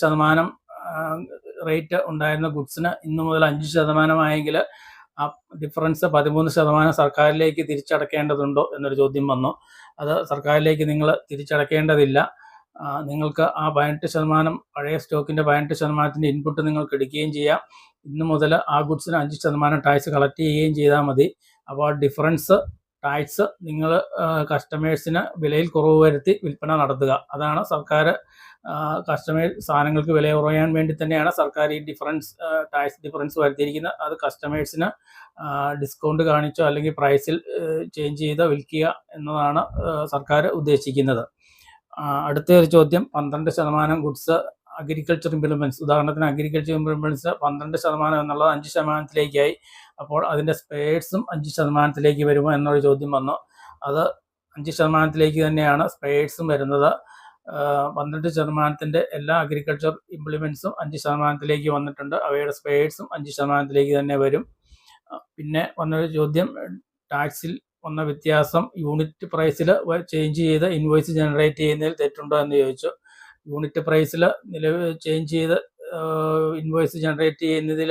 ശതമാനം റേറ്റ് ഉണ്ടായിരുന്ന ഗുഡ്സിന് ഇന്നു മുതൽ അഞ്ച് ശതമാനമായെങ്കിൽ ആ ഡിഫറൻസ് പതിമൂന്ന് ശതമാനം സർക്കാരിലേക്ക് തിരിച്ചടക്കേണ്ടതുണ്ടോ എന്നൊരു ചോദ്യം വന്നു. അത് സർക്കാരിലേക്ക് നിങ്ങൾ തിരിച്ചടക്കേണ്ടതില്ല. നിങ്ങൾക്ക് ആ പതിനെട്ട് ശതമാനം പഴയ സ്റ്റോക്കിന്റെ പതിനെട്ട് ശതമാനത്തിന്റെ ഇൻപുട്ട് നിങ്ങൾക്ക് എടുക്കുകയും ചെയ്യാം. ഇന്നു മുതൽ ആ ഗുഡ്സിന് അഞ്ച് ശതമാനം ടാക്സ് കളക്ട് ചെയ്യുകയും ചെയ്താൽ മതി. അപ്പോൾ ആ ഡിഫറൻസ് ടാക്സ് നിങ്ങൾ കസ്റ്റമേഴ്സിന് വിലയിൽ കുറവ് വരുത്തി വിൽപ്പന നടത്തുക. അതാണ് സർക്കാർ കസ്റ്റമേഴ്സ് സാധനങ്ങൾക്ക് വില കുറയാൻ വേണ്ടി തന്നെയാണ് സർക്കാർ ഈ ഡിഫറൻസ് ടാക്സ് ഡിഫറൻസ് വരുത്തിയിരിക്കുന്നത്. അത് കസ്റ്റമേഴ്സിന് ഡിസ്കൗണ്ട് കാണിച്ചോ അല്ലെങ്കിൽ പ്രൈസിൽ ചേഞ്ച് ചെയ്തോ വിൽക്കുക എന്നതാണ് സർക്കാർ ഉദ്ദേശിക്കുന്നത്. അടുത്തൊരു ചോദ്യം. പന്ത്രണ്ട് ശതമാനം ഗുഡ്സ് അഗ്രികൾച്ചർ ഇംപ്ലിമെന്റ്സ് ഉദാഹരണത്തിന് അഗ്രികൾച്ചർ ഇംപ്ലിമെന്റ്സ് പന്ത്രണ്ട് ശതമാനം എന്നുള്ളത് അഞ്ച് ശതമാനത്തിലേക്കായി. അപ്പോൾ അതിന്റെ സ്പേഡ്സും അഞ്ച് ശതമാനത്തിലേക്ക് വരുമോ എന്നൊരു ചോദ്യം വന്നു. അത് അഞ്ച് ശതമാനത്തിലേക്ക് തന്നെയാണ് സ്പേഡ്സും വരുന്നത്. പന്ത്രണ്ട് ശതമാനത്തിന്റെ എല്ലാ അഗ്രികൾച്ചർ ഇംപ്ലിമെന്റ്സും അഞ്ച് ശതമാനത്തിലേക്ക് വന്നിട്ടുണ്ട്. അവയുടെ സ്പേഡ്സും അഞ്ച് ശതമാനത്തിലേക്ക് തന്നെ വരും. പിന്നെ വന്നൊരു ചോദ്യം ടാക്സിൽ വന്ന വ്യത്യാസം യൂണിറ്റ് പ്രൈസിൽ ചേഞ്ച് ചെയ്ത് ഇൻവോയ്സ് ജനറേറ്റ് ചെയ്യുന്നതിൽ തെറ്റുണ്ടോ എന്ന് ചോദിച്ചു. യൂണിറ്റ് പ്രൈസിൽ നിലവ് ചേഞ്ച് ചെയ്ത് ഇൻവോയ്സ് ജനറേറ്റ് ചെയ്യുന്നതിൽ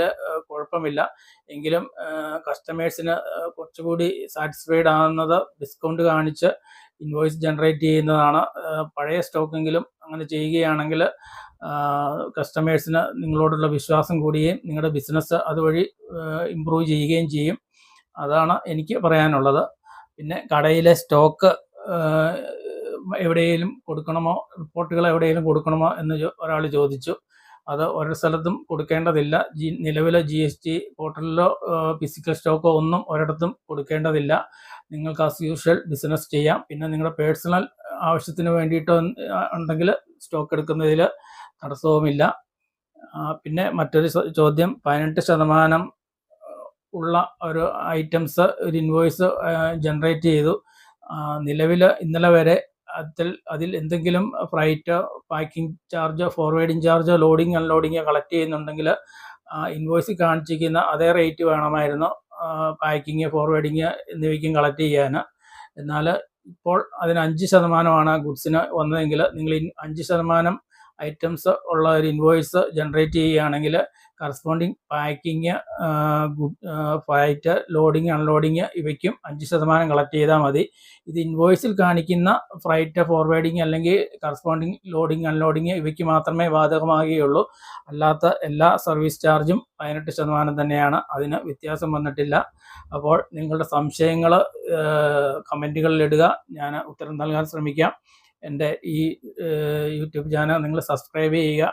കുഴപ്പമില്ല. എങ്കിലും കസ്റ്റമേഴ്സിന് കുറച്ചുകൂടി സാറ്റിസ്ഫൈഡ് ആകുന്നത് ഡിസ്കൗണ്ട് കാണിച്ച് ഇൻവോയ്സ് ജനറേറ്റ് ചെയ്യുന്നതാണ്. പഴയ സ്റ്റോക്കെങ്കിലും അങ്ങനെ ചെയ്യുകയാണെങ്കിൽ കസ്റ്റമേഴ്സിന് നിങ്ങളോടുള്ള വിശ്വാസം കൂടുകയും നിങ്ങളുടെ ബിസിനസ് അതുവഴി ഇമ്പ്രൂവ് ചെയ്യുകയും ചെയ്യും. അതാണ് എനിക്ക് പറയാനുള്ളത്. പിന്നെ കടയിലെ സ്റ്റോക്ക് എവിടെയെങ്കിലും കൊടുക്കണമോ റിപ്പോർട്ടുകൾ എവിടെയെങ്കിലും കൊടുക്കണമോ എന്ന് ഒരാൾ ചോദിച്ചു. അത് ഒരു സ്ഥലത്തും കൊടുക്കേണ്ടതില്ല. ജി നിലവിലെ ജി എസ് ടി പോർട്ടലിലോ ഫിസിക്കൽ സ്റ്റോക്കോ ഒന്നും ഒരിടത്തും കൊടുക്കേണ്ടതില്ല. നിങ്ങൾക്ക് ആസ് യൂഷ്വൽ ബിസിനസ് ചെയ്യാം. പിന്നെ നിങ്ങളുടെ പേഴ്സണൽ ആവശ്യത്തിന് വേണ്ടിയിട്ടോ ഉണ്ടെങ്കിൽ സ്റ്റോക്ക് എടുക്കുന്നതിൽ തടസ്സവുമില്ല. പിന്നെ മറ്റൊരു ചോദ്യം. പതിനെട്ട് ശതമാനം ഉള്ള ഒരു ഐറ്റംസ് ഒരു ഇൻവോയ്സ് ജനറേറ്റ് ചെയ്തു. നിലവിൽ ഇന്നലെ വരെ അതിൽ അതിൽ എന്തെങ്കിലും ഫ്രൈറ്റോ പാക്കിംഗ് ചാർജോ ഫോർവേഡിംഗ് ചാർജോ ലോഡിംഗ് അൺലോഡിങ്ങോ കളക്ട് ചെയ്യുന്നുണ്ടെങ്കിൽ ഇൻവോയ്സിൽ കാണിച്ചിരിക്കുന്ന അതേ റേറ്റ് വേണമായിരുന്നു പാക്കിങ് ഫോർവേഡിങ് എന്നിവയ്ക്കും കളക്ട് ചെയ്യാൻ. എന്നാൽ ഇപ്പോൾ അതിന് അഞ്ച് ശതമാനമാണ് ഗുഡ്സിന് വന്നതെങ്കിൽ നിങ്ങൾ അഞ്ച് ശതമാനം ഐറ്റംസ് ഉള്ള ഒരു ഇൻവോയ്സ് ജനറേറ്റ് ചെയ്യുകയാണെങ്കിൽ corresponding packing freight loading unloading ഇവയ്ക്കും അഞ്ച് ശതമാനം കളക്ട് ചെയ്താൽ മതി. ഇത് ഇൻവോയ്സിൽ കാണിക്കുന്ന ഫ്ലൈറ്റ് ഫോർവേഡിങ് അല്ലെങ്കിൽ കറസ്പോണ്ടിങ് ലോഡിങ് അൺലോഡിങ് ഇവയ്ക്ക് മാത്രമേ ബാധകമാകുകയുള്ളൂ. അല്ലാത്ത എല്ലാ സർവീസ് ചാർജും പതിനെട്ട് ശതമാനം തന്നെയാണ്. അതിന് വ്യത്യാസം വന്നിട്ടില്ല. അപ്പോൾ നിങ്ങളുടെ സംശയങ്ങൾ കമന്റുകളിലിടുക ഞാൻ ഉത്തരം നൽകാൻ ശ്രമിക്കാം. എന്റെ ഈ യൂട്യൂബ് ചാനൽ നിങ്ങൾ സബ്സ്ക്രൈബ് ചെയ്യുക